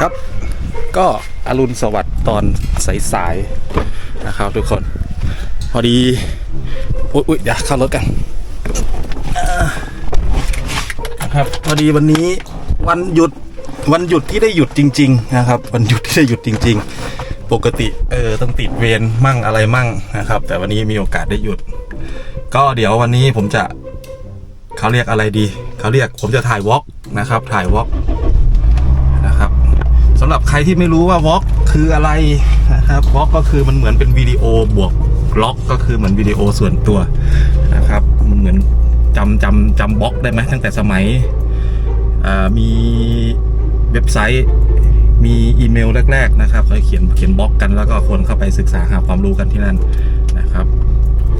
ครับ ก็อรุณสวัสดิ์ตอนสายๆนะครับทุกคน พอดี อุ๊ยอุ๊ยเดี๋ยวเข้ารถกันอ่าครับพอดีวันนี้วันหยุดวันหยุดที่ได้หยุดจริง ๆ นะครับ วันหยุดที่ได้หยุดจริง ๆ ปกติเออต้องติดเวรมั่งอะไรมั่งนะครับ แต่วันนี้มีโอกาสได้หยุด ก็เดี๋ยววันนี้ผมจะเขาเรียกอะไรดีเขาเรียกผมจะถ่ายวอล์กนะครับ ถ่ายวอล์ก สำหรับใครที่ไม่รู้ว่าวอล์กคืออะไรนะครับวอล์กก็คือมันเหมือนเป็นวิดีโอบวกล็อกก็คือเหมือนวิดีโอส่วนตัวนะครับมันเหมือนจำจำจำบล็อกได้ไหมตั้งแต่สมัยมีเว็บไซต์มีอีเมลแรก ๆ นะครับเขาเขียนเขียนบล็อกกันแล้วก็คนเข้าไปศึกษาหาความรู้กันที่นั่นนะครับ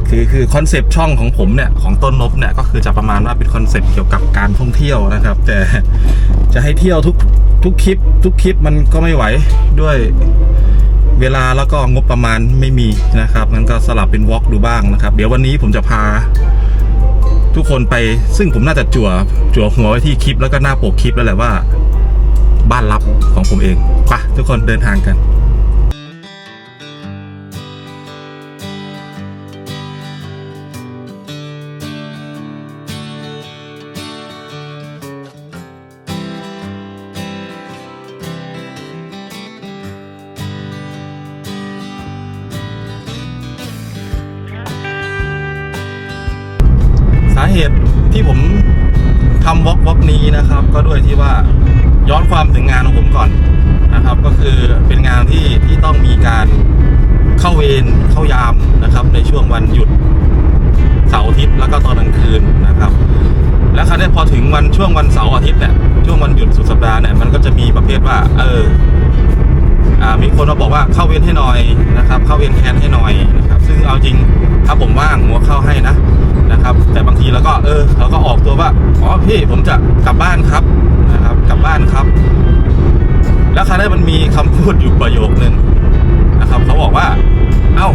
คือคือคอนเซปต์ช่องของผมเนี่ยของต้นนบเนี่ยก็คือจะประมาณว่าเป็นคอนเซปต์เกี่ยวกับการท่องเที่ยวนะครับ แต่จะให้เที่ยวทุกทุกคลิป ทุกคลิปมันก็ไม่ไหวด้วยเวลาแล้วก็งบประมาณไม่มีนะครับมันก็สลับเป็นวอล์กดูบ้างนะครับ เดี๋ยววันนี้ผมจะพา ทุกคนไปซึ่งผมน่าจะจั่วจั่วหัวไว้ที่คลิปแล้วก็หน้าปกคลิปแล้วแหละว่า บ้านลับของผมเองไปะทุกคนเดินทางกัน เหตุที่ผมทำวอล์กวอล์กนี้นะครับ ก็ด้วยที่ว่าย้อนความถึงงานของผมก่อนนะครับ ก็คือเป็นงานที่ที่ต้องมีการเข้าเวรเข้ายามนะครับ ในช่วงวันหยุดเสาร์อาทิตย์แล้วก็ตอนกลางคืนนะครับ แล้วคราวนี้พอถึงวันช่วงวันเสาร์อาทิตย์เนี่ยช่วงวันหยุดสุดสัปดาห์เนี่ยมันก็จะมีประเภทว่า เอออมีคนมาบอกว่าเข้าเวรให้หน่อยนะครับ เข้าเวรแทนให้หน่อยนะครับ ซึ่งเอาจริงถ้าผมว่างหัวเข้าให้ พี่ผมจะกลับบ้านครับนะครับ กลับบ้านครับ แล้วคราวนี้มันมีคำพูดอยู่ประโยคนึงนะครับเขาบอกว่า เอ้า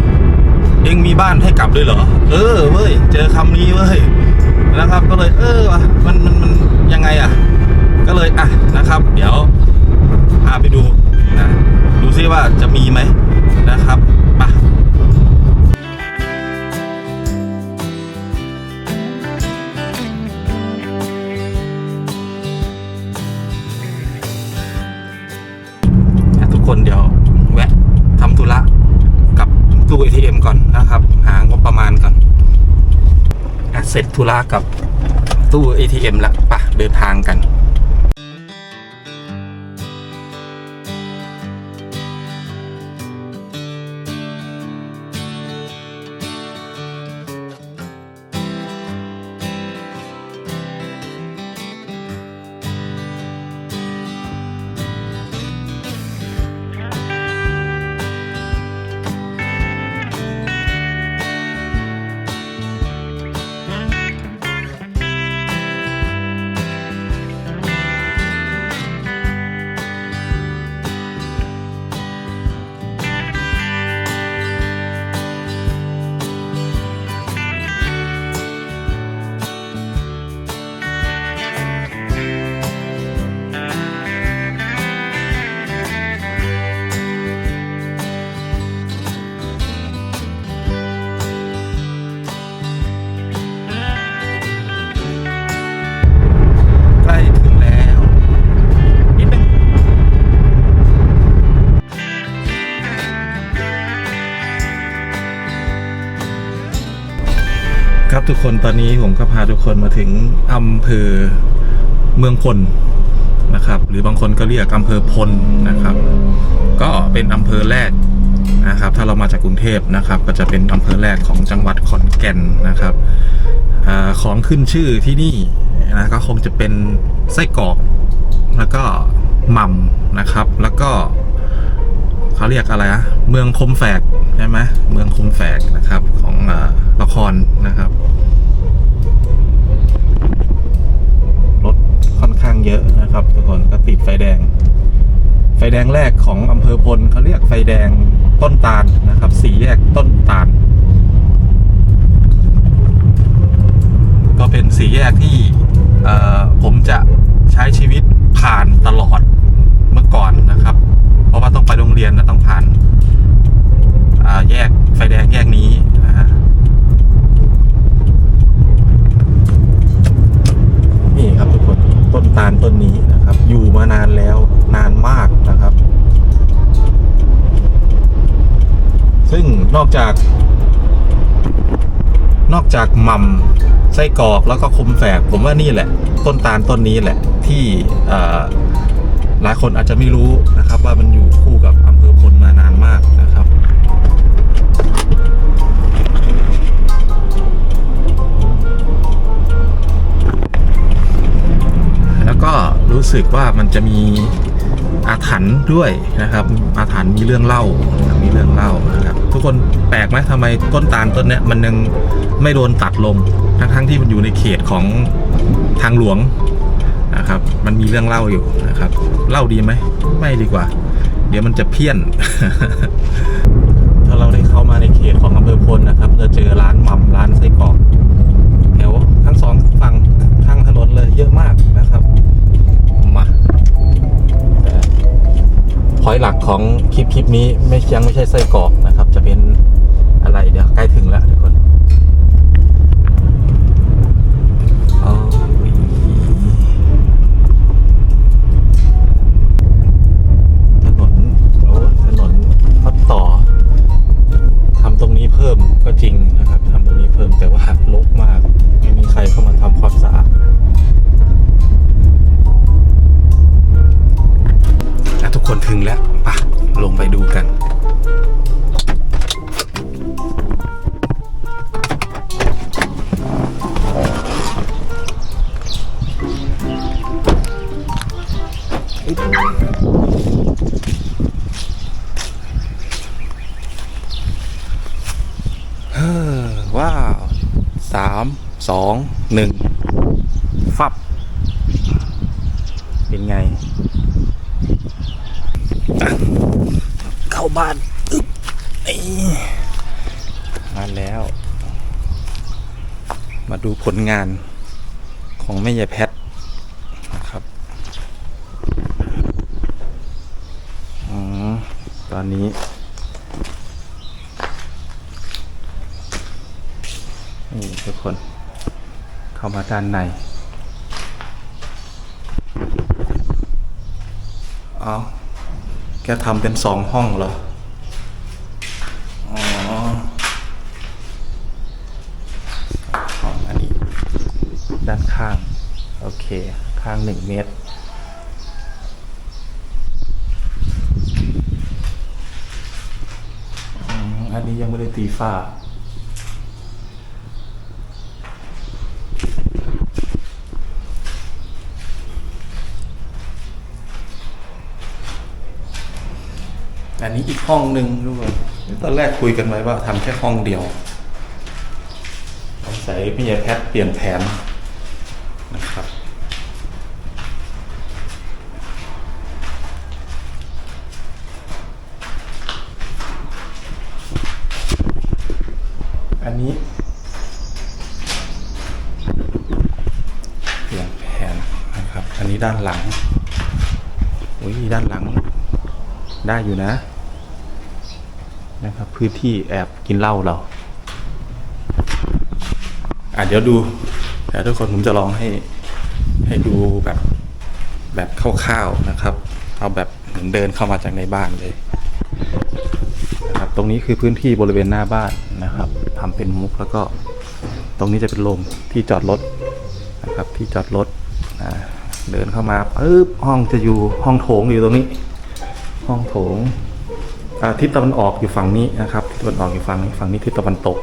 เองมีบ้านให้กลับด้วยเหรอ เออเว้ยเจอคำนี้เว้ยนะครับ ก็เลย เออวะมันมันมันยังไงอะ ก็เลยอะนะครับ เดี๋ยวพาไปดูนะดูซิว่าจะมีไหมนะครับ คนเดี๋ยวแวะทำธุระกับตู้ ATM ก่อนนะครับ หางบประมาณก่อนอเสร็จธุระกับตู้ ATM แล้วปะเดินทางกัน คนตอนนี้ผมก็พาทุกคนมาถึงอำเภอเมืองพลนะครับ หรือบางคนก็เรียกอำเภอพลนะครับ ก็เป็นอำเภอแรกนะครับ ถ้าเรามาจากกรุงเทพนะครับ ก็จะเป็นอำเภอแรกของจังหวัดขอนแก่นนะครับอของขึ้นชื่อที่นี่นะก็คงจะเป็นไส้กรอกแล้วก็หม่ำนะครับ แล้วก็เขาเรียกอะไรอะเมืองคมแฝกใช่ไหมเมืองคมแฝกนะครับของอละครนะครับรถ ค่อนข้างเยอะนะครับทุกคนก็ติดไฟแดง ไฟแดงแรกของอำเภอพลเขาเรียกไฟแดงต้นตาลนะครับสี่แยกต้นตาล ก็เป็นสี่แยกที่ผมจะใช้ชีวิตผ่านตลอดเมื่อก่อนนะครับ ตาลต้นนี้นะครับ อยู่มานานแล้วนานมากนะครับ ซึ่งนอกจาก นอก จากหม่ำไส้กรอกแล้วก็คมแฝกผมว่านี่แหละ ต้นตาลต้นนี้แหละที่หลายคนอาจจะไม่รู้นะครับ ว่ามันอยู่คู่กับอำเภอพลมานานมากนะครับแล้วก็รู้สึกว่ามันจะมีอาถรรพ์ด้วยนะครับ อาถรรพ์มีเรื่องเล่านะ มีเรื่องเล่านะครับทุกคนแปลกไหมทำไมต้นตาลต้นเนี้ยมันยังไม่โดนตัดลงทั้งทั้งที่มันอยู่ในเขตของทางหลวงนะครับ มันมีเรื่องเล่าอยู่นะครับ เล่าดีไหมไม่ดีกว่า เดี๋ยวมันจะเพี้ยน ถ้าเราได้เข้ามาในเขตของอำเภอพลนะครับจะเจอร้านหม่ำร้านไส้กรอกแถวทั้งสองฝั่งทางถนนเลยเยอะมาก พอยหลักของคลิปคลิปนี้ไม่ยังไม่ใช่ไส้กรอกนะครับ จะเป็นอะไรเดี๋ยวใกล้ถึงแล้วทุกคน ฟับ เป็นไงอะเข้าบ้านอึ๊บนี่มาแล้ว มาดูผลงานของแม่ยายแพทนะครับอืมตอนนี้นี่ทุกคนเข้ามาด้านใน เอาแกทำเป็นสองห้องเหรอ อ๋อห้องอันนี้ ด้านข้าง โอเค ข้างหนึ่งเมตร อันนี้ยังไม่ได้ตีฝ้า นนี้อีกห้องหนึ่งทุกคนตอนแรกคุยกันไว้ว่าทำแค่ห้องเดียวสงสัยพี่ยายแพทย์เปลี่ยนแผนนะครับ อันนี้ เปลี่ยนแผนนะครับ อันนี้ด้านหลัง อุ้ยด้านหลัง ได้อยู่นะ นะครับ พื้นที่แอบกินเหล้าเรา อะเดี๋ยวดูเดี๋ยวทุกคนผมจะลองให้ให้ดูแบบแบบคร่าวๆนะครับ เอาแบบเหมือนเดินเข้ามาจากในบ้านเลยนะครับตรงนี้คือพื้นที่บริเวณหน้าบ้านนะครับทำเป็นมุกแล้วก็ ตรงนี้จะเป็นโรงที่จอดรถนะครับ ที่จอดรถเดินเข้ามาปึ๊บห้องจะอยู่ห้องโถงอยู่ตรงนี้ ห้องโถง ทิศตะวันออกอยู่ฝั่งนี้นะครับทิศตะวันออกอยู่ฝั่งนี้ฝั่งนี้ทิศตะวันตก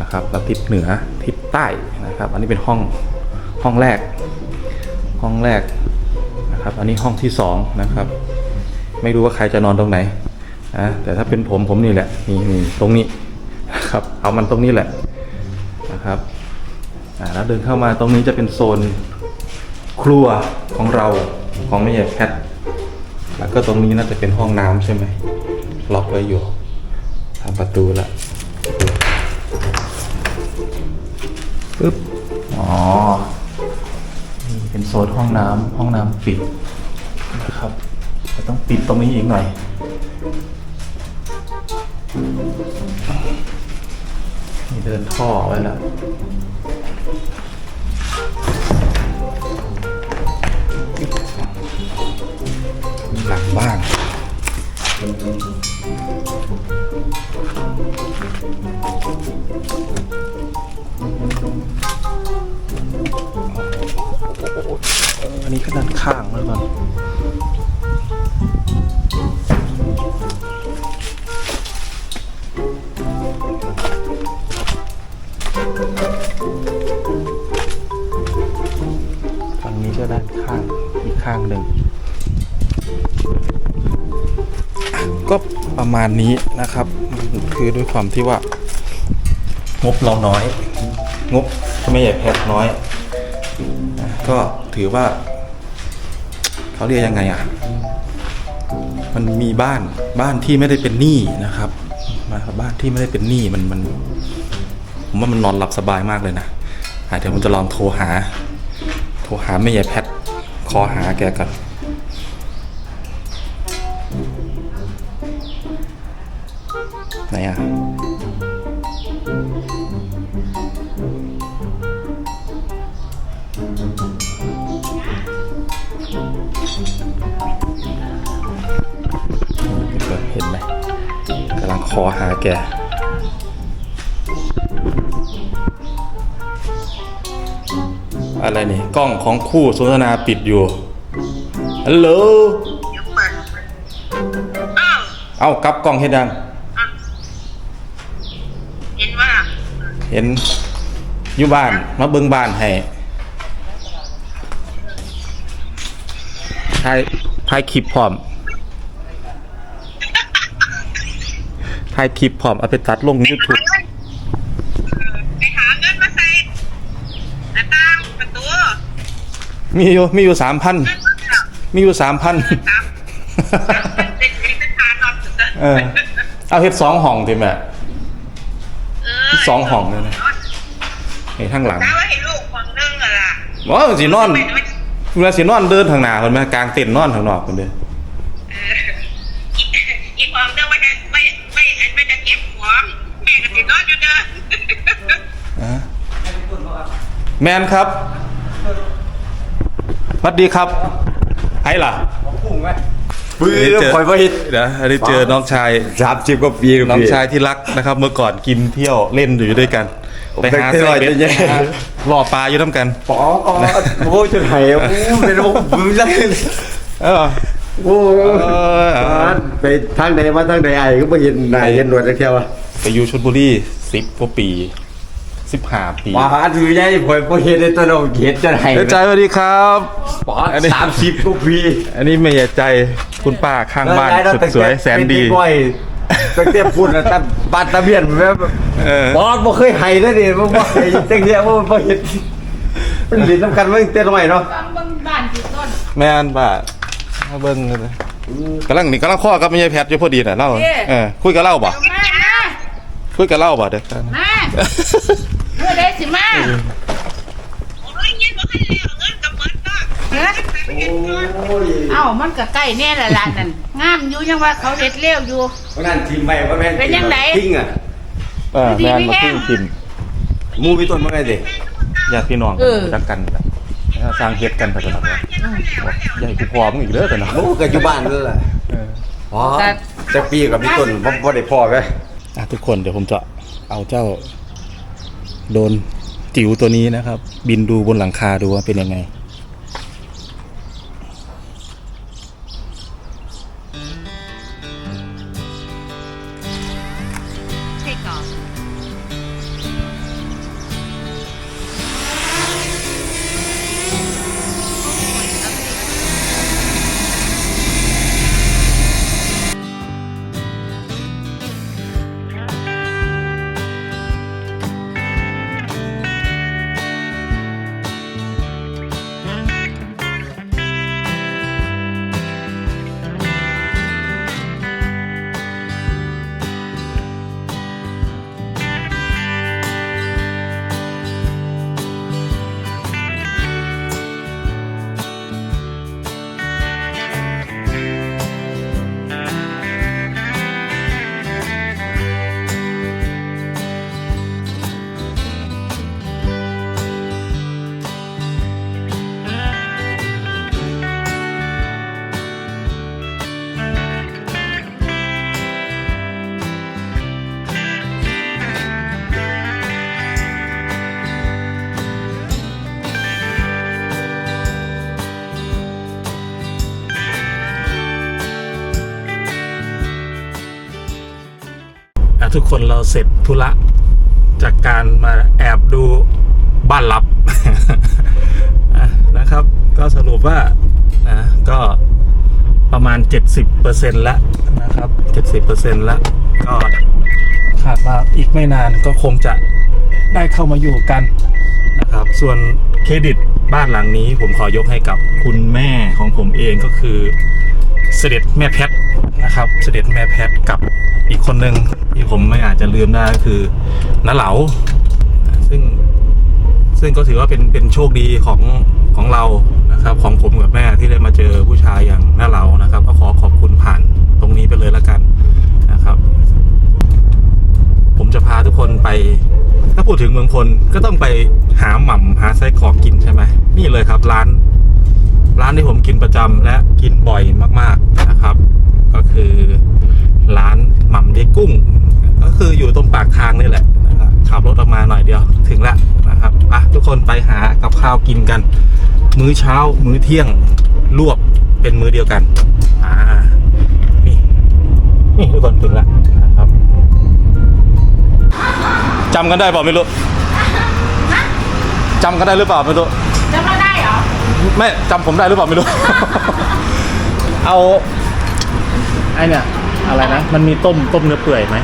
นะครับแล้วทิศเหนือทิศใต้นะครับ อันนี้เป็นห้องห้องแรก ห้องแรกนะครับ อันนี้ห้องที่สองนะครับ ไม่รู้ว่าใครจะนอนตรงไหนนะแต่ถ้าเป็นผมผมนี่แหละนี่นี่ตรงนี้นะครับ เอามันตรงนี้แหละนะครับอ่าแล้วเดินเข้ามาตรงนี้จะเป็นโซนครัวของเราของแม่ใหญ่แพทแล้วก็ตรงนี้น่าจะเป็นห้องน้ำใช่ไหม ล็อกไว้อยู่ทำประตูละปึ๊บ อ๋อ นี่เป็นโซนห้องน้ำห้องน้ำปิดนะครับจะต้องปิดตรงนี้อีกหน่อย นี่เดินท่อไว้แล้ว อันนี้ขั้านข้างแล้วกันฝั่งนี้ก็ด้านข้างอีกข้างหนึ่งก็ ประมาณนี้นะครับ คือด้วยความที่ว่า งบเราน้อย งบไม่ใหญ่แพทน้อย ก็ถือว่า เขาเรียกยังไงอะ มันมีบ้านบ้านที่ไม่ได้เป็นหนี้นะครับมาบ้านที่ไม่ได้เป็นหนี้มันมันผมว่ามันนอนหลับสบายมากเลยนะเดี๋ยวผมจะลองโทรหา โทรหาแม่ใหญ่แพท คอหาแกก่อน อหาแก อะไรนี่ กล้องของคู่สนทนาปิดอยู่ ฮัลโหล อ้าวเอากลับกล้องเห็นยัง เห็นว่าเห็นอยู่บ้าน มาเบิ่งบ้านให้ถ่ายถ่ายคลิปพร้อม ถ่ายคลิปพร้อมเอาไปตัดลง YouTube ไปหาเงินมาใส่หน้าต่างประตูมีอยู่มีอยู่สามพันเงินมาแล้วมีอยู่สามพันสามสามพันเป็นเป็นทานนอนสุดเลยเออ เอาเฮ็ดสองห้องทีแม่เอสองห้องเลยนะ ไอ้ข้างหลังถ้าว่าให้ลูกคนนึงอะล่ะว่าสินอนไม่ไม่เวลาสินอนเดินทางหน้าคนไหมกลางเต็นท์นอนทางนอกคนเด้อเอออีกอีกความเรื่องว่าจะไม่ไม่ไม่จะเก็บของแม่ก็ติดนอนอยู่เด้อ อะ แมนครับสวัสดีครับไอ้ล่ะปื้ได้อเจอคอยไปเฮ็ดเดี๋ยวได้เจอน้องชายสามสิบกว่าปีน้องชายที่รักนะครับ เมื่อก่อนกินเที่ยวเล่นอยู่ด้วยกันไปหาเด็กไส้น้อยเบ็ดจะแย่หาล่อปลาอยู่น้ำกันป๋อโอ้ยจะไหนโอ้ยเป็นโอ้บึ้งเลยเออโอ้ยเออไปทางใดมาทางใดไอ้ก็ไม่เห็นนายเห็นหนวดจักเที่ยวอะไปอยู่ชลบุรีสิบกว่าปี สิบห้าปีมาหาถือใหญ่พอยพอเห็นในตัวเราเห็นจะไหนเอ้ยใจสวัสดีครับป๋ออันนี้สามสิบกว่าปีอันนี้ไม่ใหญ่ใจคุณป้าข้างบ้านสุดสวยแสนดีตั้งแต่พูดนะตั้งบ้านตะเบียนแบบเออบอสบ่เคยให้เลยดิบ่บ่ให้จังเดียวบ่บ่เห็นมันเล่นน้ำกันมาตั้งแต่น้อยเนาะฟังเบิ่งบ้านสิต้นแม่นป้ามาเบิ้งเลยกำลังนี่กำลังข้อกับไม่ใช่แพทย์อยู่พอดีน่ะเล่าเออคุยกับเล่าบ่มามาคุยกับเล่าบ่เด็กมา เมื่อใดสิมาโอ้ยเงินบ่ให้แล้วเงินกับเบิดเนาะฮะไปเห็นเงินเอ้ามันก็ใกล้แน่ละล่ะนั่นงามอยู่ยังว่าเขาเฮ็ดเร็วอยู่วันนั้นทีมใหม่ว่าแม่นเป็นยังไงทิ้งอะเออแม่นมาพึ่งพิมพ์หมูพี่ต้นว่าไงดิญาติพี่น้องรักกันแบบสร้างเฮ็ดกันไปตลอดว่าใหญ่กูพอมึงอีกเด้อแต่เนาะหมูกับอยู่บ้านนั่นแหละเอออ๋อจะปีกับพี่ต้นบ่บ่ได้พ่อไหมอะทุกคนเดี๋ยวผมจะเอาเจ้า โดนจิ๋วตัวนี้นะครับ บินดูบนหลังคาดูว่าเป็นยังไง คนเราเสร็จธุระจากการมาแอบดูบ้านลับนะครับ ก็สรุปว่านะก็ประมาณ 70%แล้วนะครับ 70%แล้วก็คาดว่าอีกไม่นานก็คงจะได้เข้ามาอยู่กันนะครับ ส่วนเครดิตบ้านหลังนี้ผมขอยกให้กับคุณแม่ของผมเองก็คือ เสด็จแม่แพทนะครับ เสด็จแม่แพทกับอีกคนหนึ่งที่ผมไม่อาจจะลืมได้ก็คือน้าเหลา ซึ่งซึ่งก็ถือว่าเป็นเป็นโชคดีของของเรานะครับ ของผมกับแม่ที่ได้มาเจอผู้ชายอย่างน้าเหลานะครับ ก็ขอขอบคุณผ่านตรงนี้ไปเลยละกันนะครับ ผมจะพาทุกคนไป ถ้าพูดถึงเมืองพลก็ต้องไปหาหม่ำหาไส้กรอกกินใช่ไหมนี่เลยครับร้าน ร้านที่ผมกินประจำและกินบ่อยมากๆนะครับ ก็คือร้านหม่ำเด็กกุ้ง ก็คืออยู่ตรงปากทางนี่แหละขับรถออกมาหน่อยเดียวถึงแล้วนะครับอะทุกคนไปหากับข้าวกินกัน มื้อเช้า มื้อเที่ยงรวบเป็นมื้อเดียวกันอ่านี่นี่ทุกคนถึงแล้วนะครับจำกันได้เปล่าไม่รู้จำกันได้หรือเปล่าไม่รู้ ไม่จำผมได้หรือเปล่าไม่รู้ เอาไอเนี่ยอะไรนะ มันมีต้มต้มเนื้อเปื่อยไหม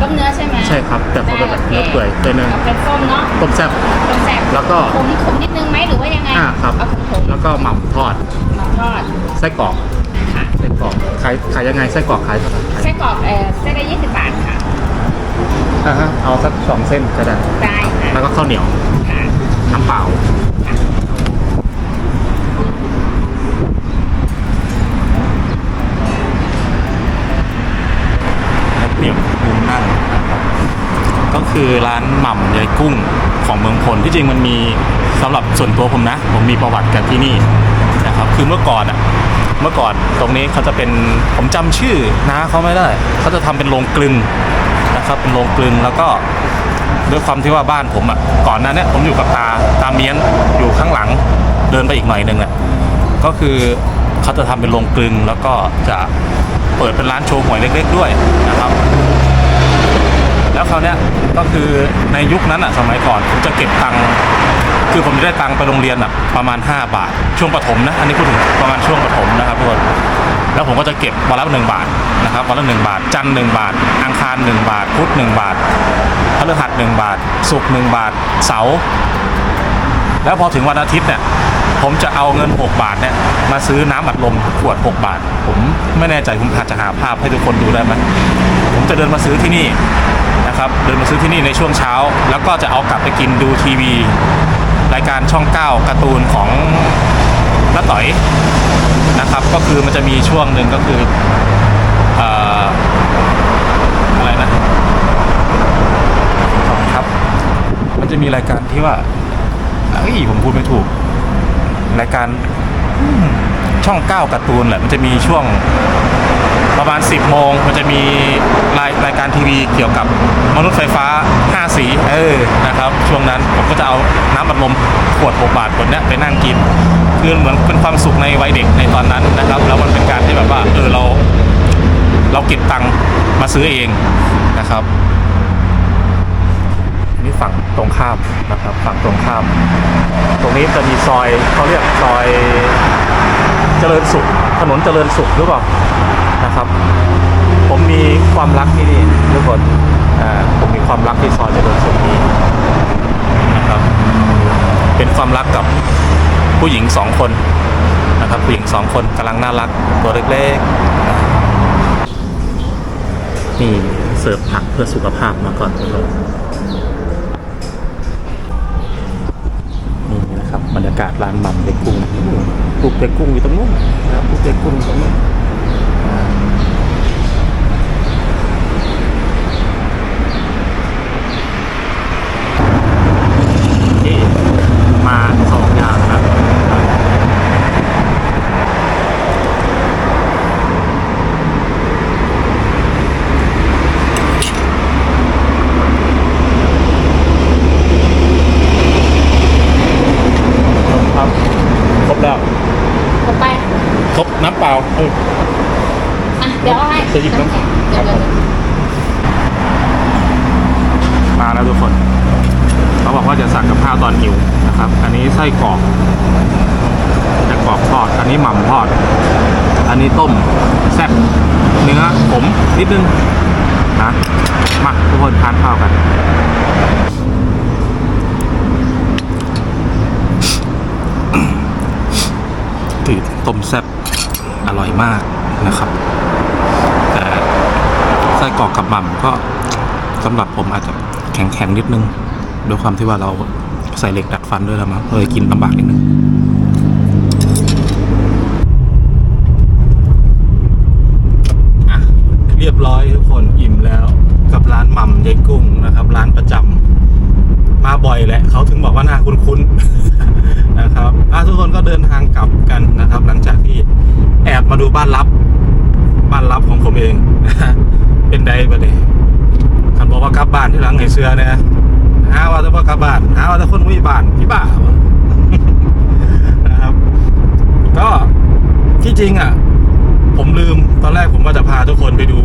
ต้มเนื้อใช่ไหมใช่ครับแต่เขาเป็นแบบเนื้อเปื่อยตัวหนึ่งเอาเป็นส้มเนาะต้มแซ่บ ต้มแซ่บแล้วก็ขมขมนิดนึงไหมหรือว่ายังไงอ่าครับ เอาขมขมแล้วก็หม่ำทอดมาทอดไส้กรอกค่ะไส้กรอกขายขายยังไงไส้กรอกขายเท่าไหร่ไส้กรอกเอ่อไส้ละยี่สิบบาทค่ะอ่าฮะเอาสักสองเส้นก็ได้ได้ค่ะแล้วก็ข้าวเหนียวค่ะน้ำเปล่า เปรียบมุมนั่นะครับก็คือร้านหม่ำยายกุ้งของเมืองพลที่จริงมันมีสำหรับส่วนตัวผมนะ ผมมีประวัติกันที่นี่นะครับคือเมื่อก่อนอะเมื่อก่อนตรงนี้เขาจะเป็นผมจำชื่อนะเขาไม่ได้เขาจะทำเป็นโรงกลึงนะครับเป็นโรงกลึงแล้วก็ด้วยความที่ว่าบ้านผมอะก่อนหน้านี้ผมอยู่กับตาตาเมียนอยู่ข้างหลังเดินไปอีกหน่อยหนึ่งอะก็คือเขาจะทำเป็นโรงกลึงแล้วก็จะ เปิดเป็นร้านโชว์หวยเล็ก ๆ ด้วยนะครับ แล้วคราวเนี้ยก็คือในยุคนั้นอะสมัยก่อนผมจะเก็บตังค์คือผมจะได้ตังค์ไปโรงเรียนอะประมาณ 5 บาท ช่วงประถมนะอันนี้พูดถึงประมาณช่วงประถมนะครับทุกคนแล้วผมก็จะเก็บวันละหนึ่งบาทนะครับวันละหนึ่งบาท จันทร์หนึ่งบาท อังคารหนึ่งบาท พุธหนึ่งบาทพฤหัสหนึ่งบาท ศุกร์หนึ่งบาท เสาร์ แล้วพอถึงวันอาทิตย์เนี่ยผมจะเอาเงิน 6 บาทเนี่ยมาซื้อน้ำอัดลมขวด 6 บาท ผมไม่แน่ใจผมอาจะหาภาพให้ทุกคนดูได้ไหมผมจะเดินมาซื้อที่นี่นะครับเดินมาซื้อที่นี่ในช่วงเช้า แล้วก็จะเอากลับไปกินดูทีวี รายการช่อง 9การ์ตูนของน้าต่อยนะครับ ก็คือมันจะมีช่วงหนึ่งก็คืออะไรนะครับ มันจะมีรายการที่ว่า เอ้ยผมพูดไม่ถูกรายการช่องเก้าการ์ตูนแหละมันจะมีช่วงประมาณ 10 โมง มันจะมีรายรายการทีวีเกี่ยวกับมนุษย์ไฟฟ้า 5 สีเออนะครับ ช่วงนั้นผมก็จะเอาน้ำอัดลมขวด6บาทขวดเนี้ยไปนั่งกินคือเหมือนเป็นความสุขในวัยเด็กในตอนนั้นนะครับ แล้วมันเป็นการที่แบบว่าเออเรา เราเก็บตังค์มาซื้อเองนะครับ นี่ฝั่งตรงข้ามนะครับฝั่งตรงข้าม ตรงนี้จะมีซอยเขาเรียกซอยเจริญสุข ถนนเจริญสุขหรือเปล่านะครับ ผมมีความรักที่นี่ทุกคนผมมีความรักที่ซอยเจริญสุขนี้นะครับเป็นความรักกับผู้หญิงสองคนนะครับผู้หญิงสองคนกำลังน่ารักตัวเล็กๆนี่เสิร์ฟผักเพื่อสุขภาพมาก่อนทุกคนากาศร้านหม่ำเด็กกุ้งปลูกเด็กกุ้งอยู่ตรงนู้นนะครับปลูกเด็กกุ้งตรงนู้นมาสองอย่างนะครับครบแล้ว เข้าไป ครบน้ำเปล่าเออ อะเดี๋ยวเอาให้ จะหยิบน้ำแข็งเดี๋ยวครับเดี๋ยวมาแล้วทุกคน เขาบอกว่าจะสั่งกับข้าวตอนหิวนะครับ อันนี้ไส้กรอกจะกรอกทอด อันนี้หม่ำทอด อันนี้ต้มแซ่บเนื้อผมนิดนึงนะมาทุกคนทานข้าวกันตืดต้มแซ่บอร่อยมากนะครับ ไส้กรอกกับหม่ำก็สำหรับผมอาจจะแข็งๆนิดนึงด้วยความที่ว่าเราใส่เหล็กดัดฟันด้วยแล้วมั้งเลยกินลำบากนิดนึงเรียบร้อยทุกคนอิ่มแล้วกับร้านหม่ำยายกุ้งนะครับ ร้านประจำมาบ่อยแหละเขาถึงบอกว่าหน้าคุ้นๆนะครับทุกคนก็เดินทางกลับกันนะครับ หลังจากที่แอบมาดูบ้านลับ บ้านลับของผมเอง เป็นไดบะเนี่ยคันบอกว่ากลับบ้านที่หลังไห้เสื้อเนี่ยหาว่าจะว่ากลับบ้านหาว่าจะคนมุ้ยบ้านพี่บ้าวะนะครับ ก็ที่จริงอะ ผมลืมตอนแรกผมว่าจะพาทุกคนไปดู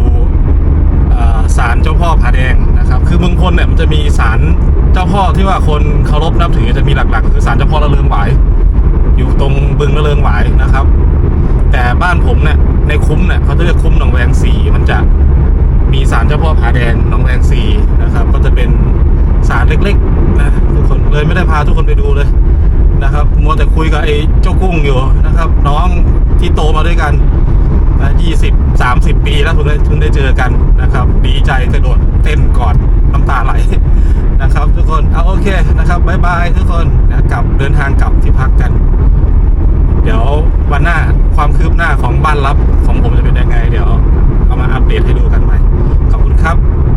ศาลเจ้าพ่อผาแดงนะครับ คือเมืองพลเนี่ยมันจะมีศาลเจ้าพ่อที่ว่าคนเคารพนับถือจะมีหลักๆ คือศาลเจ้าพ่อระเริงหวาย อยู่ตรงบึงระเริงหวายนะครับ แต่บ้านผมเนี่ยในคุ้มเนี่ยเขาจะเรียกคุ้มหนองแวงสีมันจะ มีศาลเจ้าพ่อผาแดงหนองแวงสีนะครับ ก็จะเป็นศาลเล็กๆนะทุกคนเลยไม่ได้พาทุกคนไปดูเลยนะครับมัวแต่คุยกับไอ้เจ้ากุ้งอยู่นะครับ น้องที่โตมาด้วยกันยี่สิบสามสิบปีแล้วเพิ่งได้เพิ่งได้เจอกันนะครับ ดีใจกระโดดเต้นกอดน้ำตาไหลนะครับ ทุกคนเอาโอเคนะครับบายบายทุกคนนะกลับเดินทางกลับที่พักกัน เดี๋ยววันหน้าความคืบหน้าของบ้านลับของผมจะเป็นยังไง เดี๋ยวเอามาอัปเดตให้ดูกันใหม่ ครับ